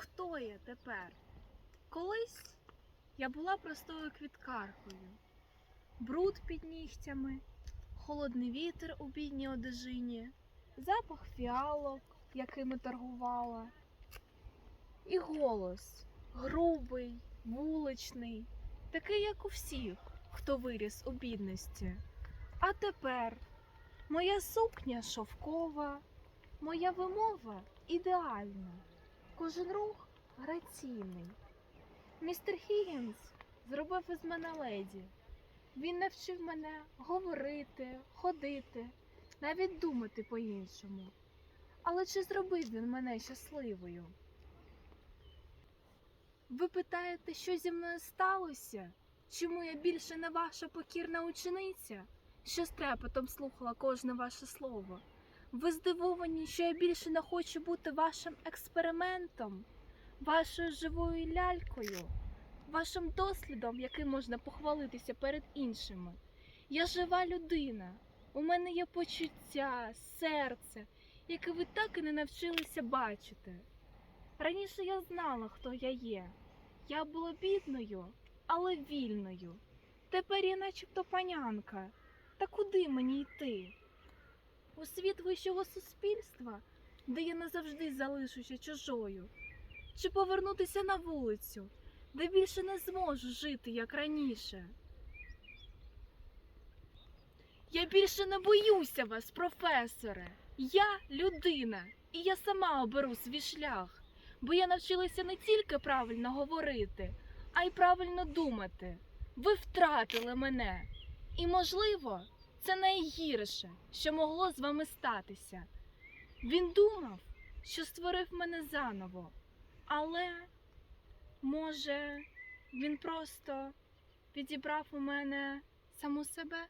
хто я тепер? Колись я була простою квіткаркою, бруд під нігтями, холодний вітер у бідній одежині, запах фіалок, якими торгувала, і голос грубий, вуличний, такий, як у всіх, хто виріс у бідності. А тепер моя сукня шовкова, моя вимова ідеальна, кожен рух граційний. Містер Хіггінс зробив із мене леді. Він навчив мене говорити, ходити, навіть думати по-іншому. Але чи зробив він мене щасливою? Ви питаєте, що зі мною сталося? Чому я більше не ваша покірна учениця, що з трепетом слухала кожне ваше слово? Ви здивовані, що я більше не хочу бути вашим експериментом, вашою живою лялькою, вашим дослідом, яким можна похвалитися перед іншими. Я жива людина. У мене є почуття, серце, яке ви так і не навчилися бачити. Раніше я знала, хто я є. Я була бідною, але вільною. Тепер я начебто панянка. Та куди мені йти? У світ вищого суспільства, де я назавжди залишуся чужою, чи повернутися на вулицю, де більше не зможу жити, як раніше. Я більше не боюся вас, професоре. Я людина, і я сама оберу свій шлях, бо я навчилася не тільки правильно говорити, а й правильно думати. Ви втратили мене. І, можливо, це найгірше, що могло з вами статися. Він думав, що створив мене заново, але, може, він просто відібрав у мене саму себе?